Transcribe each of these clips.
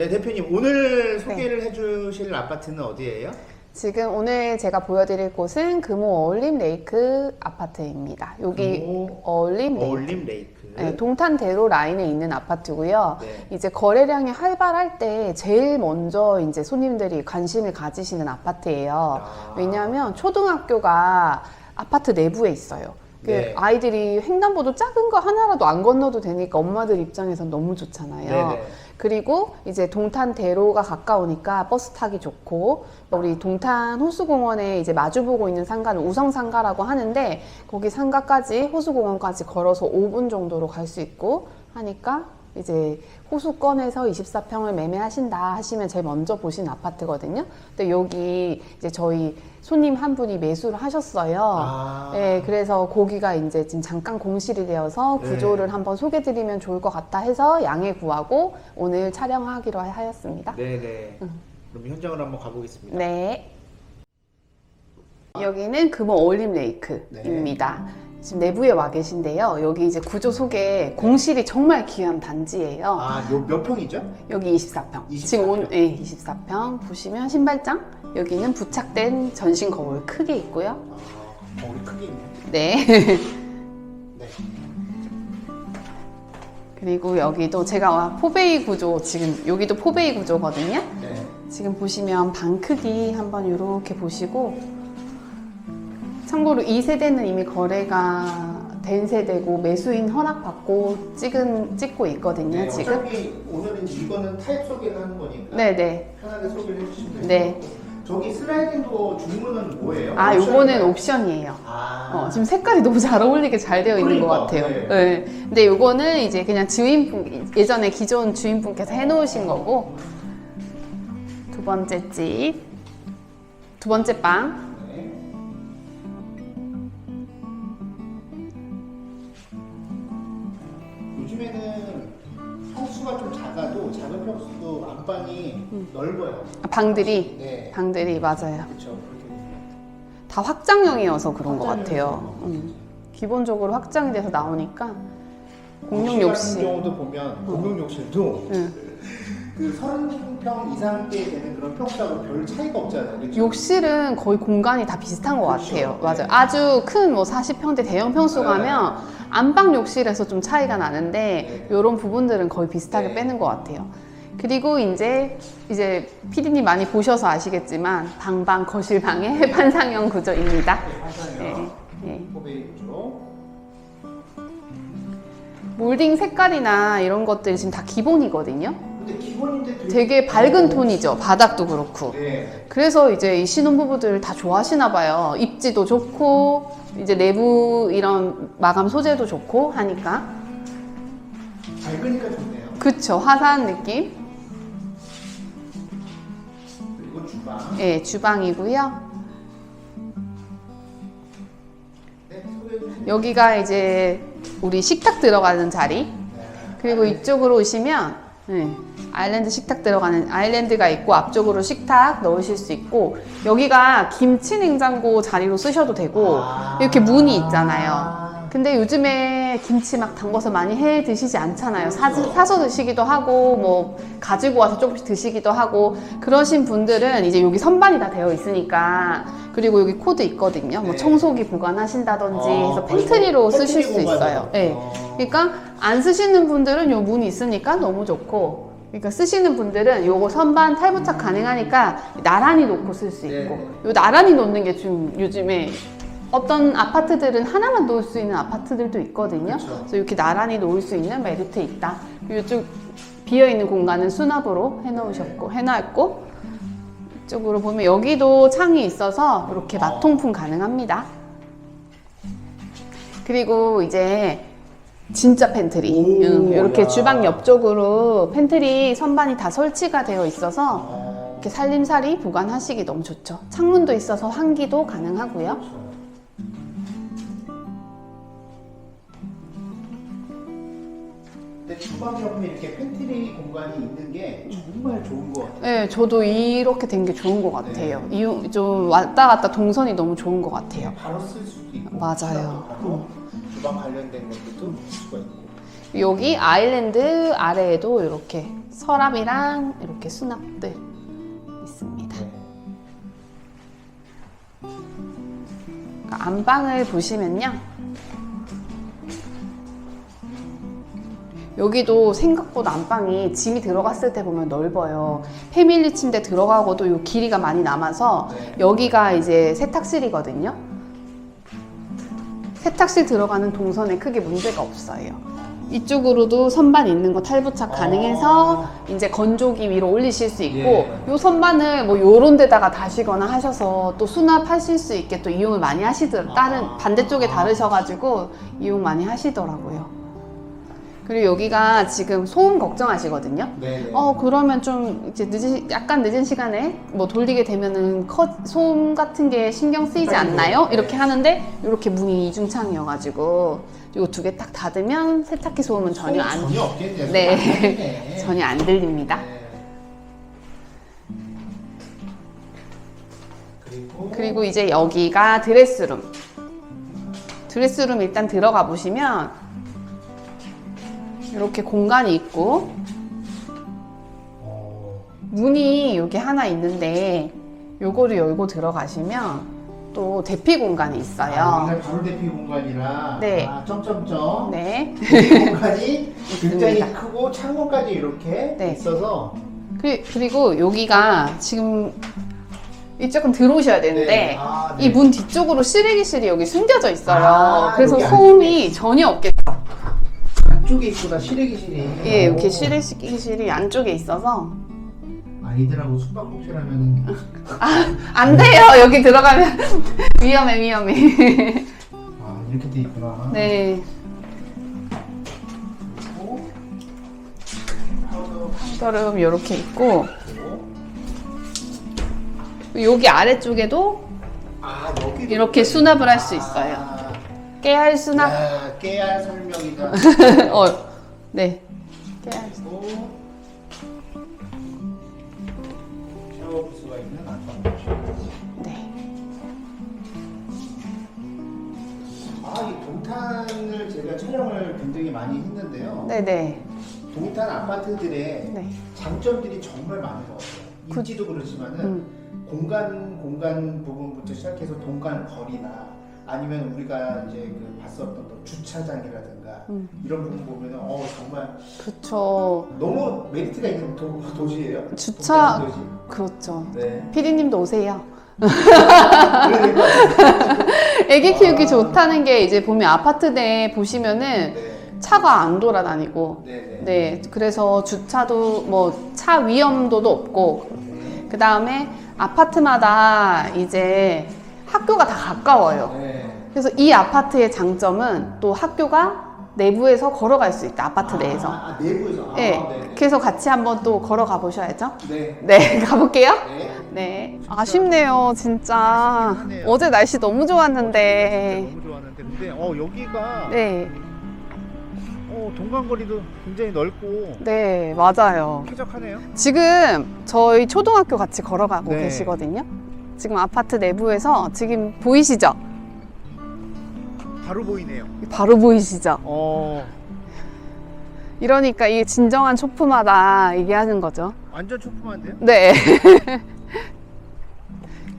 네, 대표님 오늘 소개를 해주실 아파트는 어디예요? 지금 오늘 제가 보여드릴 곳은 금호 어울림 레이크 아파트입니다. 여기 금호 어울림 레이크. 어울림 레이크. 네, 동탄대로 라인에 있는 아파트고요. 네. 이제 거래량이 활발할 때 제일 먼저 이제 손님들이 관심을 가지시는 아파트예요. 아. 왜냐하면 초등학교가 아파트 내부에 있어요. 그 네. 아이들이 횡단보도 작은 거 하나라도 안 건너도 되니까 엄마들 입장에선 너무 좋잖아요. 네네. 그리고 이제 동탄대로가 가까우니까 버스 타기 좋고 우리 동탄 호수공원에 이제 마주보고 있는 상가는 우성상가라고 하는데 거기 상가까지 호수공원까지 걸어서 5분 정도로 갈 수 있고 하니까 이제 호수권에서 24평을 매매하신다 하시면 제일 먼저 보신 아파트거든요. 근데 여기 이제 저희 손님 한 분이 매수를 하셨어요. 아. 네, 그래서 거기가 이제 지금 잠깐 공실이 되어서 네. 구조를 한번 소개드리면 좋을 것 같다 해서 양해 구하고 오늘 촬영하기로 하였습니다. 네네. 그럼 현장으로 한번 가보겠습니다. 네. 여기는 금호 어울림 레이크입니다. 지금 내부에 와 계신데요. 여기 이제 구조 소개 공실이 정말 귀한 단지예요. 아, 요 몇 평이죠? 여기 24평. 24평. 지금 온, 네, 24평. 보시면 신발장. 여기는 부착된 전신 거울 크게 있고요. 아, 거기 크게 있네. 네. 네. 그리고 여기도 제가 포베이 구조 지금 여기도 포베이 구조거든요. 네. 지금 보시면 방 크기 한번 이렇게 보시고 참고로 이 세대는 이미 거래가 된 세대고 매수인 허락 받고 찍은 찍고 있거든요. 네, 지금. 어차피 오늘은 이거는 타입 소개를 하는 거니까 네네. 편하게 소개를 해주시면 돼요. 네. 저기 슬라이딩 도어 주문은 뭐예요? 아 옵션인가요? 요거는 옵션이에요. 아. 어, 지금 색깔이 너무 잘 어울리게 잘 되어 있는 것 그러니까, 같아요. 네. 네. 근데 요거는 이제 그냥 주인분, 예전에 기존 주인분께서 해놓으신 거고, 두 번째 집, 두 번째 방, 방들이, 네. 방들이 맞아요. 그렇죠. 그렇게 다 확장형이어서 그런 것 같아요. 음. 기본적으로 확장이 돼서 나오니까 공용 욕실 같은. 경우도 보면 공용 욕실도 응. 그 30평 이상대 되는 그런 평수하고 별 차이가 없잖아요. 그렇죠? 욕실은 거의 공간이 다 비슷한 것 그렇죠. 같아요. 네. 맞아요. 아주 큰 뭐 40평대 대형 평수 네. 가면 안방 욕실에서 좀 차이가 나는데 네. 이런 부분들은 거의 비슷하게 네. 빼는 것 같아요. 그리고 이제 이제 피디님 많이 보셔서 아시겠지만 방방 거실방의 판상형 구조입니다. 네, 네. 몰딩 색깔이나 이런 것들이 지금 다 기본이거든요. 되게, 되게 밝은 톤이죠. 바닥도 그렇고. 네. 그래서 이제 이 신혼부부들 다 좋아하시나 봐요. 입지도 좋고, 이제 내부 이런 마감 소재도 좋고 하니까. 밝으니까 좋네요. 그쵸. 화사한 느낌. 주방이고요. 네, 주세요. 여기가 이제 우리 식탁 들어가는 자리. 네. 그리고 이쪽으로 오시면, 예, 아일랜드 식탁 들어가는 아일랜드가 있고, 앞쪽으로 식탁 넣으실 수 있고, 여기가 김치 냉장고 자리로 쓰셔도 되고, 아. 이렇게 문이 있잖아요. 근데 요즘에 김치 막 담궈서 많이 해 드시지 않잖아요. 사, 사서 드시기도 하고, 뭐, 가지고 와서 조금씩 드시기도 하고, 그러신 분들은 이제 여기 선반이 다 되어 있으니까, 그리고 여기 코드 있거든요. 뭐 네. 청소기 보관하신다든지 어, 해서 팬트리로 뭐 쓰실 팬트리 수 있어요. 공간으로. 네. 어. 그러니까 안 쓰시는 분들은 요 문이 있으니까 너무 좋고, 그러니까 쓰시는 분들은 요거 선반 탈부착 가능하니까 나란히 놓고 쓸 수 있고, 네. 요 나란히 놓는 게 좀 요즘에 어떤 아파트들은 하나만 놓을 수 있는 아파트들도 있거든요. 그쵸. 그래서 이렇게 나란히 놓을 수 있는 메리트 있다. 이쪽 비어 있는 공간은 수납으로 해놓으셨고 해놨고 이쪽으로 보면 여기도 창이 있어서 이렇게 어. 마통풍 가능합니다. 그리고 이제 진짜 팬트리 오, 응, 이렇게 야. 주방 옆쪽으로 팬트리 선반이 다 설치가 되어 있어서 어. 이렇게 살림살이 보관하시기 너무 좋죠. 창문도 있어서 환기도 가능하고요. 주방 옆에 이렇게 팬트리 공간이 있는 게 정말 좋은 것 같아요. 네, 저도 이렇게 된 게 좋은 것 같아요. 이용 좀 왔다 갔다 동선이 너무 좋은 것 같아요. 바로 쓸 수도 있고 맞아요. 수납도 주방 관련된 것들도 볼 수가 있고 여기 아일랜드 아래에도 이렇게 서랍이랑 이렇게 수납들 있습니다. 네. 그러니까 안방을 보시면요. 여기도 생각보다 안방이 짐이 들어갔을 때 보면 넓어요. 패밀리 침대 들어가고도 요 길이가 많이 남아서 네. 여기가 이제 세탁실이거든요. 세탁실 들어가는 동선에 크게 문제가 없어요. 이쪽으로도 선반 있는 거 탈부착 가능해서 이제 건조기 위로 올리실 수 있고 예. 요 선반을 뭐 요런 데다가 다시거나 하셔서 또 수납하실 수 있게 또 이용을 많이 하시더라고요. 다른 아. 반대쪽에 다르셔가지고 이용 많이 하시더라고요. 그리고 여기가 지금 소음 걱정하시거든요. 네. 네. 어 그러면 좀 이제 늦은 약간 늦은 시간에 뭐 돌리게 되면은 컷 소음 같은 게 신경 쓰이지 아이고, 않나요? 네. 이렇게 하는데 이렇게 문이 이중창이어가지고 이거 두 개 딱 닫으면 세탁기 소음은 전혀 안 전혀 없겠네요. 네. 전혀 안 들립니다. 네. 그리고 그리고 이제 여기가 드레스룸. 드레스룸 일단 들어가 보시면 이렇게 공간이 있고 어, 문이 여기 하나 있는데 요거를 열고 들어가시면 또 대피 공간이 아, 있어요. 여기가 바로 대피 공간이라 네. 아, 점점점 네. 대피 공간이 굉장히 있습니다. 크고 창문까지 이렇게 네. 있어서 그리- 그리고 여기가 지금 이쪽은 들어오셔야 되는데 네. 아, 네. 이 문 뒤쪽으로 쓰레기실이 여기 숨겨져 있어요. 아, 그래서 여기 소음이 전혀 없게 안쪽에 있구나 시래기실이 예, 오. 이렇게 쓰레기실이 안쪽에 있어서 아이들하고 숨바꼭질하면 안 돼요. 여기 들어가면 위험해, 위험해. 아 이렇게 돼 있구나 네. 그리고 파우더 파우더룸 이렇게 있고 여기 아래쪽에도 아 여기 이렇게 수납을 할 수 있어요. 아, 깨알 수납. 야, 깨알 설명이다 어, 네. 깨알. 그리고 샤워 부스가 있는 안방 네. 아 이 동탄을 제가 촬영을 굉장히 많이 했는데요 네네. 동탄 아파트들의 네. 장점들이 정말 많은 것 같아요. 입지도 그렇지만은 음. 공간 공간 부분부터 시작해서 동간 거리나 아니면 우리가 이제 그 봤었던 또 주차장이라든가 음. 이런 부분 보면은 어 정말 그쵸. 너무 메리트가 있는 도, 도시예요. 주차- 도시. 그렇죠. 네. 피디님도 오세요. 그러니까 애기 키우기 아. 좋다는 게 이제 보면 아파트 내 보시면은 네. 차가 안 돌아다니고 네. 네. 네 그래서 주차도 뭐 차 위험도도 없고 네. 그 다음에 아파트마다 이제 학교가 다 가까워요 네. 그래서 이 아파트의 장점은 또 학교가 내부에서 걸어갈 수 있다 아파트 내에서 아, 아, 내부에서. 아, 네 네. 그래서 같이 한번 또 걸어가 보셔야죠 네. 네 가볼게요 네. 네 아쉽네요 진짜 아쉽긴 하네요. 어제 날씨 너무 좋았는데 너무 좋았는데 근데 어 여기가 네 어 동간거리도 굉장히 넓고 네, 맞아요. 쾌적하네요. 지금 저희 초등학교 같이 걸어가고 네. 계시거든요. 지금 아파트 내부에서 지금 보이시죠? 바로 보이네요. 바로 보이시죠? 어 이러니까 이게 진정한 초품하다 얘기하는 거죠. 완전 초품한데요? 네.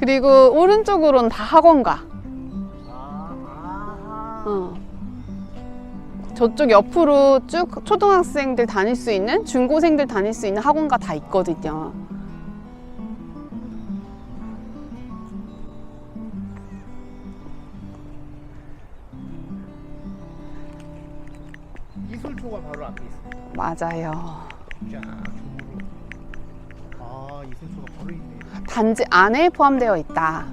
그리고 오른쪽으로는 다 학원가. 아, 아. 어. 저쪽 옆으로 쭉 초등학생들 다닐 수 있는, 중고생들 다닐 수 있는 학원가 다 있거든요. 이술초가 바로 앞에 있습니다. 맞아요. 쫙. 아 이술초가 바로 있네요. 단지 안에 포함되어 있다.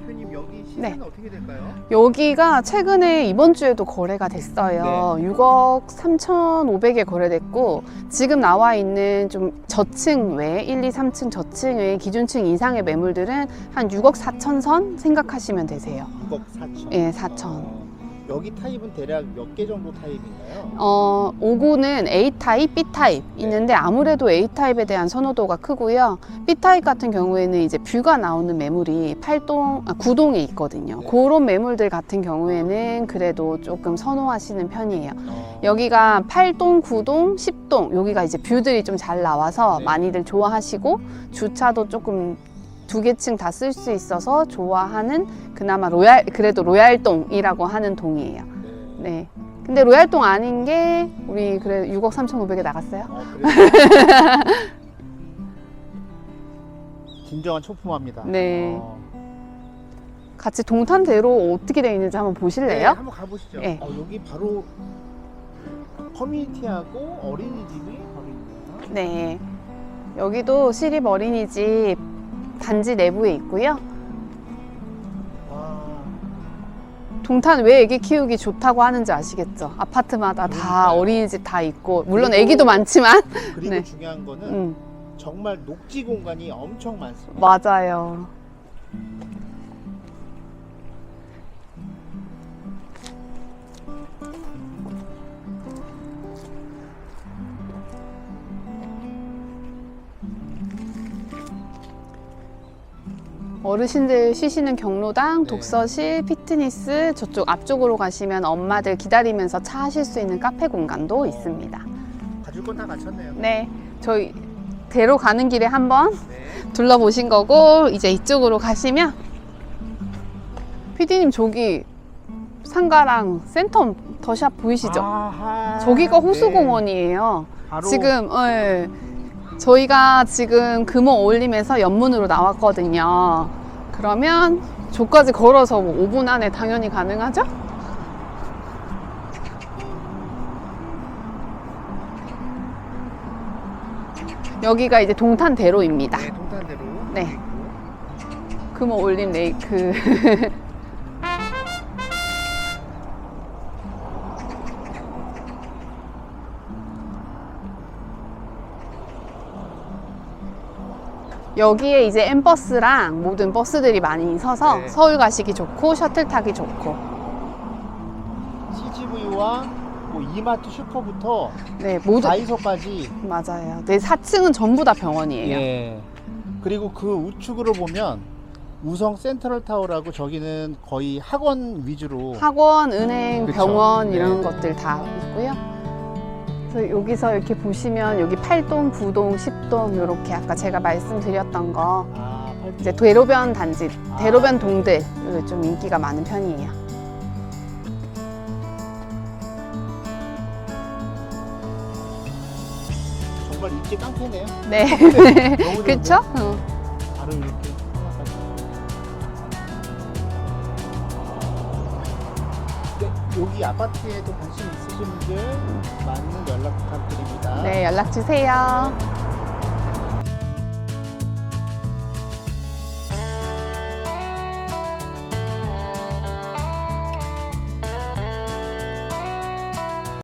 대표님 여기 시세는 네. 어떻게 될까요? 여기가 최근에 이번 주에도 거래가 됐어요. 6억 3,500에 거래됐고 지금 나와 있는 좀 저층 외 1, 2, 3층 저층 외 기준층 이상의 매물들은 한 6억 4천 선 생각하시면 되세요. 6억 4천. 예, 4천. 어, 여기 타입은 대략 몇 개 정도 타입인가요? 어, 5구는 A 타입, B 타입 있는데 아무래도 A 타입에 대한 선호도가 크고요. B 타입 같은 경우에는 이제 뷰가 나오는 매물이 8동, 아, 9동에 있거든요. 네. 그런 매물들 같은 경우에는 그래도 조금 선호하시는 편이에요. 어, 여기가 8동, 9동, 10동 여기가 이제 뷰들이 좀 잘 나와서 네. 많이들 좋아하시고 주차도 조금 두 개층 다 쓸 수 있어서 좋아하는 그나마 로얄 그래도 로얄동이라고 하는 동이에요. 네. 네. 근데 로얄동 아닌 게 우리 그래 6억 3,500에 나갔어요. 어, 그래요? 진정한 초품화입니다. 네. 어. 같이 동탄대로 어떻게 되어 있는지 한번 네, 보실래요? 한번 가보시죠. 네. 어, 여기 바로 커뮤니티하고 어린이집이 바로 있네요. 네. 여기도 시립 어린이집 단지 내부에 있고요. 와, 동탄 왜 애기 키우기 좋다고 하는지 아시겠죠? 아파트마다 다 그러니까요. 어린이집 다 있고 물론 그리고- 애기도 많지만 그리고 네. 중요한 거는 음, 정말 녹지 공간이 엄청 많습니다. 맞아요. 어르신들 쉬시는 경로당, 네. 독서실, 피트니스 저쪽 앞쪽으로 가시면 엄마들 기다리면서 차 하실 수 있는 카페 공간도 어. 있습니다. 가줄 건다 갖췄네요. 네, 저희 대로 가는 길에 한번 네. 둘러보신 거고 이제 이쪽으로 가시면 피디님 저기 상가랑 센텀 더샵 보이시죠? 아하, 저기가 네. 호수공원이에요. 바로 지금 예. 저희가 지금 금호 어울림에서 연문으로 나왔거든요. 그러면 저까지 걸어서 뭐 5분 안에 당연히 가능하죠? 여기가 이제 동탄대로입니다. 네, 동탄대로. 네. 금호 올림 레이크. 여기에 이제 엠버스랑 모든 버스들이 많이 서서 네. 서울 가시기 좋고 셔틀 타기 좋고 CGV와 뭐 이마트 슈퍼부터 네 모두 다이소까지 맞아요. 네 4층은 전부 다 병원이에요. 예. 그리고 그 우측으로 보면 우성 센트럴 타워라고 저기는 거의 학원 위주로 학원, 은행, 그쵸. 병원 네. 이런 것들 다 있고요. 그래서 여기서 이렇게 보시면 여기 8동, 9동, 10동 이렇게 아까 제가 말씀드렸던 거 아. 이제 대로변 단지, 아. 대로변 동들 좀 인기가 많은 편이에요. 정말 입지 깡패네요. 네, 너무 좋은데요? 그렇죠? 어. 바로 이렇게 여기 아파트에도 관심 있으신 분들 많은 연락 부탁드립니다. 네, 연락 주세요.